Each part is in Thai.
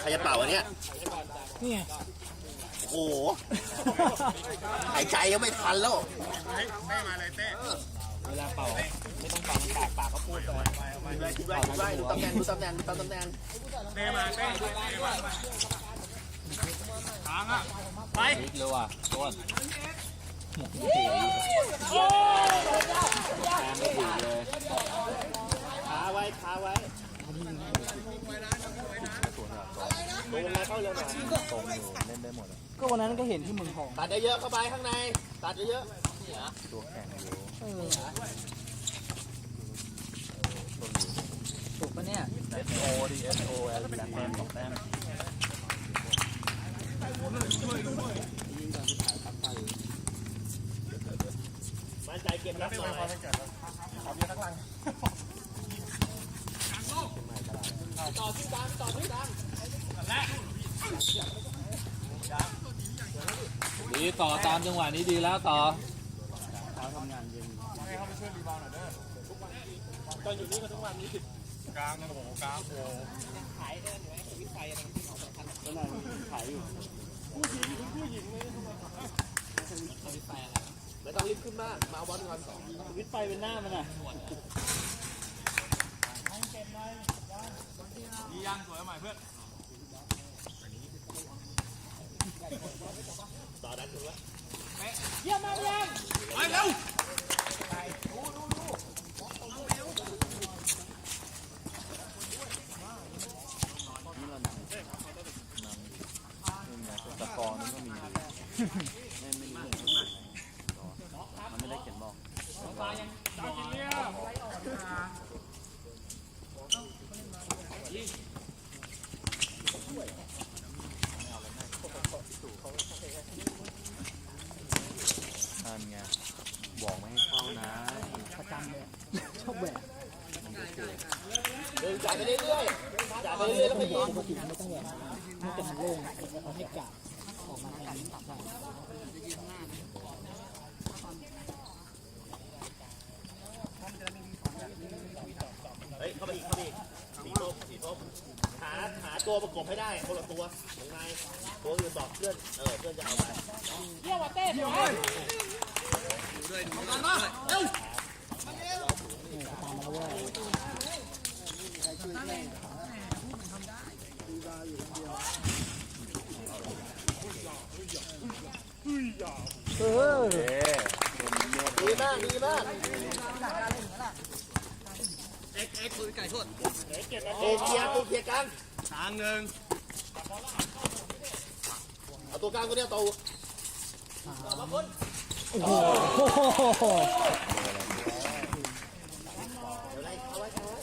ใครจะเป่าอันเนี้ยนี่ไงโอ้โหหายใจยังไม่ทันแล้วเวลาเป่าไม่ต้องเป่ามันปากปากเขาพูดก่อนดูไว้ดูไว้ดูตำแหน่งดูตำแหน่งดูตำแหน่งลิกเลยว่ะต้นหมกที่ตีไม่ถูกเลย ขาไว้ขาไว้ ลงมาเข้าเร็วหน่อยตรงอยู่เล่นได้หมดอะก็วันนั้นก็เห็นที่เมืองทองตัดเยอะๆเข้าไปข้างใน ตัดเยอะตัวแข็งอยู่เออถูกปะเนี่ยเอสโอดีเอสโอแอลแต้มสองแต้มๆมั่นใจเก็บรับหน่อยต่อที่ดังต่อที่ดังีต่อตามจังหวะนี้ดีแล้วต่อทำงานเย็นให้เขาไปช่วยรีบาวหน่อยเด้อทุกวันตอนอยู่นี่ก็ทุกวันนี้สิบกลางนะโอ้กลางโอ้ขายเดินอยู่ไหมวิไฟอะไรที่สองพันก็นั่นขายอยู่ผู้หญิงผู้หญิงเลยทำไมวิไฟอะไรไม่ต้องรีบขึ้นมากมาวันวันสองวิไฟเป็นหน้ามันอะดียังสวยใหม่เพื่อน ต่อดันถูกแล้วตะกอนมันก็มีไม่ไม่รู้มันไม่ได้เขียนบอกนั่นไงบอกไม่ให้เข้านะ ประจำเลยชอบแหวก เดินจ่ายไปเรื่อยๆจ่ายไป เรื่อยแล้วก็ยิงปกติไม่ต้องแหวกมันจะโล่งเอาให้กาดออกมาทางนี้ตัดได้เฮ้ยเข้าไปอีกเข้าไปอีกสีส้มสีส้มหาหาตัวประกบให้ได้คนละตัวตรงในตัวอื่นบอกเพื่อนเออเพื่อนจะเอาไปนี่ตามมาแล้วเว้ย เออเอ๊ะดีมากดีมากเอ็กเอ็กปืนไก่สดเอเชียตัวเคียร์กลางทางหนึ่งเอาตัวกลางคนเนี้ยตัวโอ้โห อะไรเอาไว้เอาไว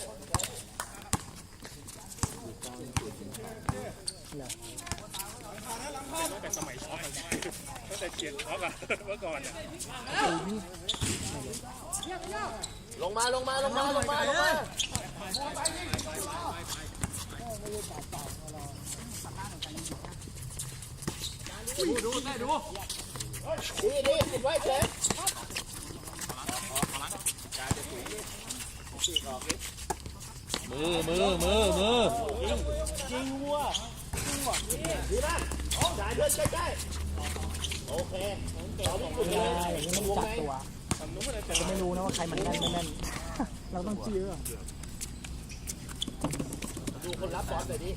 ้ ลงมาลงมาลงมาลงมาลงมาดูดูแม่ดูดีดีติดไว้เฉยมือมือมือมือดีมาก จ่ายเพื่อนใกล้ๆโอเคเอาที่สุดเวเลยลาอย่างนี้มันจับตัวจะไม่รู้นะว่าใครมันแน่นไม่แน่น เราต้องเชื่อดูคนรับบอลหน่อยดิ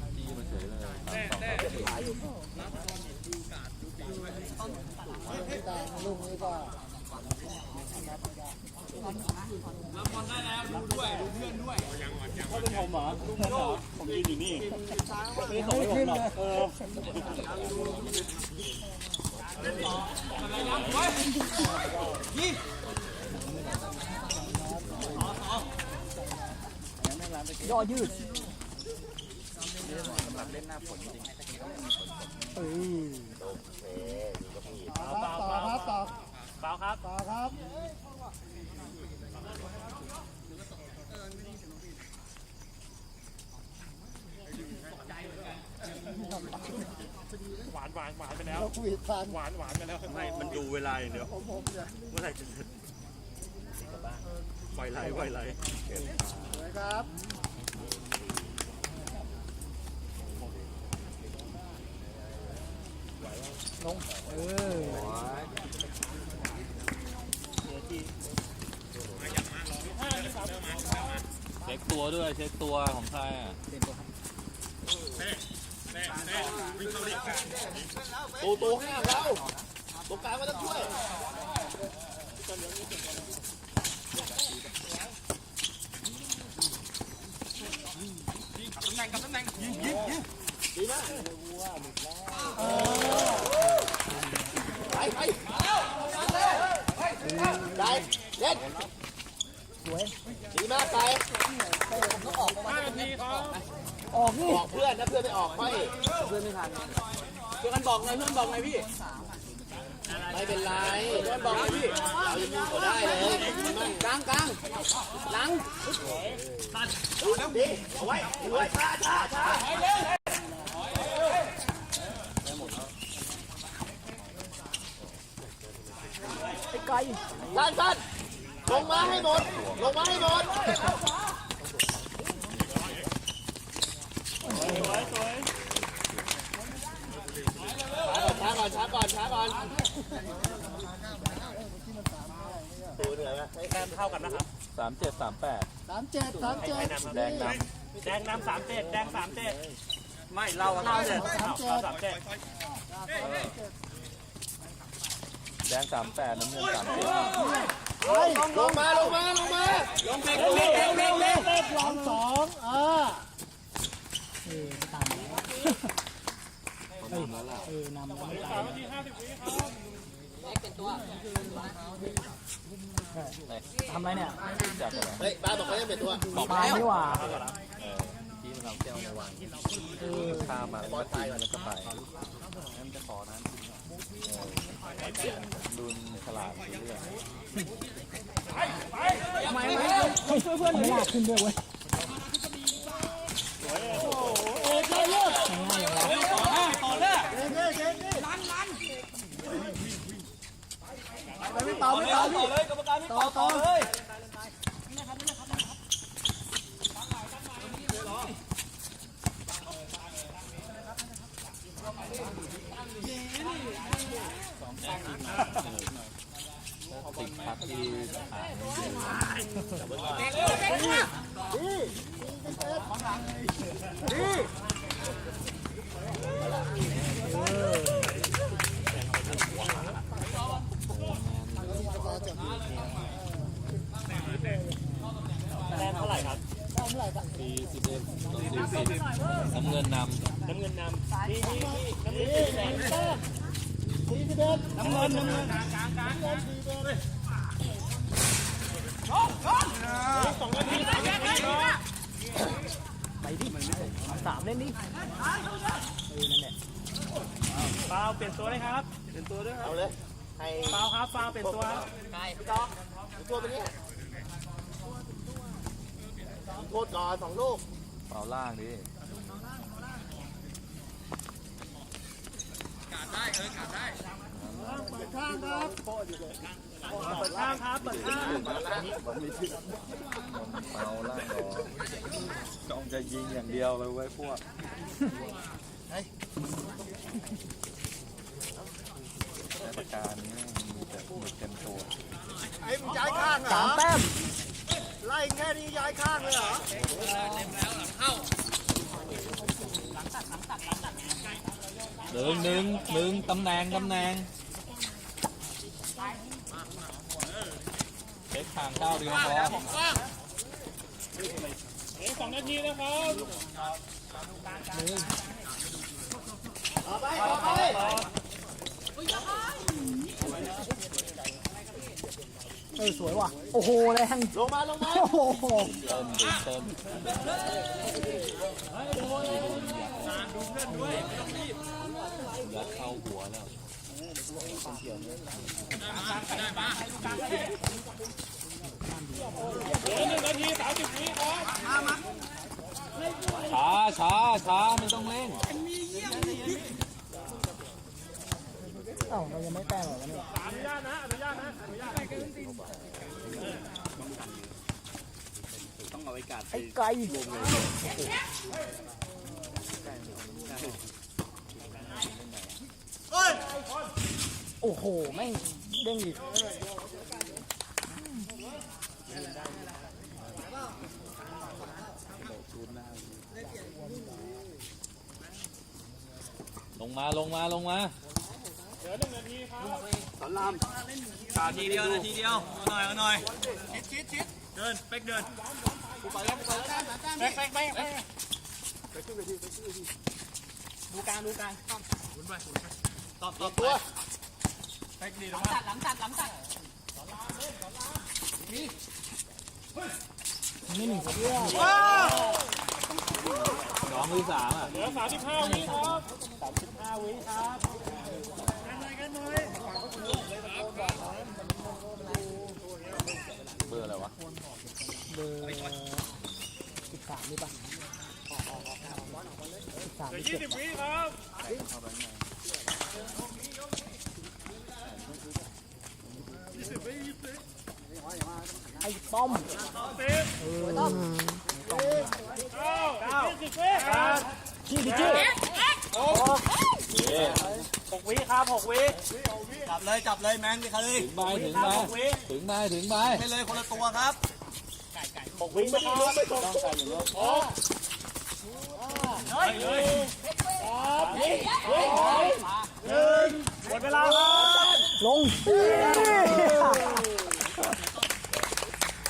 ลูกนี้ก็ ด้วยดูเพื่อนด้วยถ้าเป็นผมยืนอยู่นี่ไม่ขึ้นเลยเออย่อยืดเอ้ยต่อครับต่อเปล่าครับต่อครับ หวานหวานหวานไปแล้ว เราคุยทานหวานหวานไปแล้วไม่มันดูเวลาเดียว่ยมื่อไหรจะเสร็จไวไหลไหวไหลสวยครับลงเออ ช็คตัวด้วยเช็คตัวของใครอะเปลี่ยนตัวครับตูตูห้ามเราตรงกลางก็ต้องช่วยตำแหน่งกับตำแหน่งยิงยิงยิงดีมากไปไปได้เล่น สวย ดีมากไปห้านาทีครับออกนี่บอกเพื่อนนะเพื่อนไม่ออกไม่เพื่อนไม่ทันเพื่อนบอกไงเพื่อนบอกไงพี่ ไม่เป็นไรเพื่อนบอกไงพี่เรายังยิงเขาได้เลยกลางกลางหลังดีเอาไว้เอาไว้ช้าช้าช้าไอ้ไก่สั้นสั้นลงมาให้หมด ลงมาให้หมดช้าก่อนช้าก่อนช้าก่อนช้าก่อนตัวเหนือไหมแต้มเท่ากันนะครับสามเจ็ดสามแปดสามเจ็ดสามเจ็ดแดงนแดงนำสามเจ็ดแดงสามเจ็ดไม่เราเราเจ็ดเราสามเจ็ดแดงสามแปดน้ำเงินสามเจ็ด ลงมาลงมาลงมาลงเร็วเร็วเร็วเร็วลองสองเออเออไม่ตามแล้วเออนำแล้วไม่ตามนาทีห้าสิบวิครับทำไรเนี่ยจากอะไรเฮ้ยบ้าบอกไม่ให้เป็นตัวมาไม่หว่าที่เอาแก้วมาวางเออข้ามาแล้วก็ตีมันแล้วก็ไปนั่นจะขอนั้น ดุนฉลาดเรื่องทำไมไม่ช่วยเพื่อนไม่ลากขึ้นด้วยเว้ยง่ายอย่างไรไม่เป่าไม่เป่าพี่ต่อต่อเลย ติดพักที่หางแดงเท่าไหร่ครับ ปีสิบเอ็ดสี่สิบน้ำเงินนำน้ำเงินนำนี่นี่นี่น้ำเงินสีแดงสี่สิบเอ็ดน้ำเงินน้ำเงินกลางกลางกลางสองนาทีสามนาทีครับไปดิสามเล่นดิเออนั่นแหละฟาวเปลี่ยนตัวเลยครับ เปลี่ยนตัวด้วยครับ เอาเลยให้ฟาวครับฟาวเปลี่ยนตัวครับตัวเป็นนี้ โคตรก่อนสองลูกำเปล่าล่างดิเปิดข้างครับเปิดข้างมันเปล่าล่างหรอจ้องจะยิงอย่างเดียวเลยไว้ยพวกแต่ประการนี้มีแต่หมุดเต็มตัวไอ้มึงย้ายข้างเหรสาอมแต้ม ไล่แค่นี้ย้ายข้างเลยเหรอหนึ่งหนึ่งหนึ่งตำแหน่งตำแหน่งเช็คทางเก้าเดียวพอเหลือสองนาทีนะครับต่อไปต่อไป เออสวยว่ะ โอ้โหแรงลงมาลงมาโอ้โหเติมดิเติมยัดเข้าหัวแล้วเหลือหนึ่งนาทีสามสิบวิครับช้าช้าช้าไม่ต้องเร่ง เอ้าเรายังไม่แต้มเหรอวะเนี่ยอนุญาตนะอนุญาตนะอนุญาตไอ้ไก่เฮ้ยโหแม่งเด้งอีกลงมาลงมาลงมา ขาทีเดียวนาทีเดียวเอาหน่อยเอาหน่อยชิดชิดชิดเดินเป๊กเดินเป๊กเป๊กเป๊กเป๊กดูกลางดูกลางตอบตอบตัวเป๊กดีนะตัดหลังตัดหลังตัดนี่หนึ่งเพื่อสองหรือสามอะเหลือสามสิบห้าวิครับสามสิบห้าวิครับ เบอร์อะไรวะ เบอร์สิบสามนี่ปะสิบสามเหลือสิบยี่เจ็ดสิบวิครับไอ้ป้อมสิบเออเก้าเก้าสิบวิครับชี้ดิชี้หก วิครับหกวิจับเลยจับเลยแมนดิครับเลยถึงไปถึงไปหกวิถึงไปถึงไปไปเลยคนละตัวครับหกวินะครับเฮ้ยเลยหมดเวลาครับลง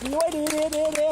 ดีไว้ดีดีดีดี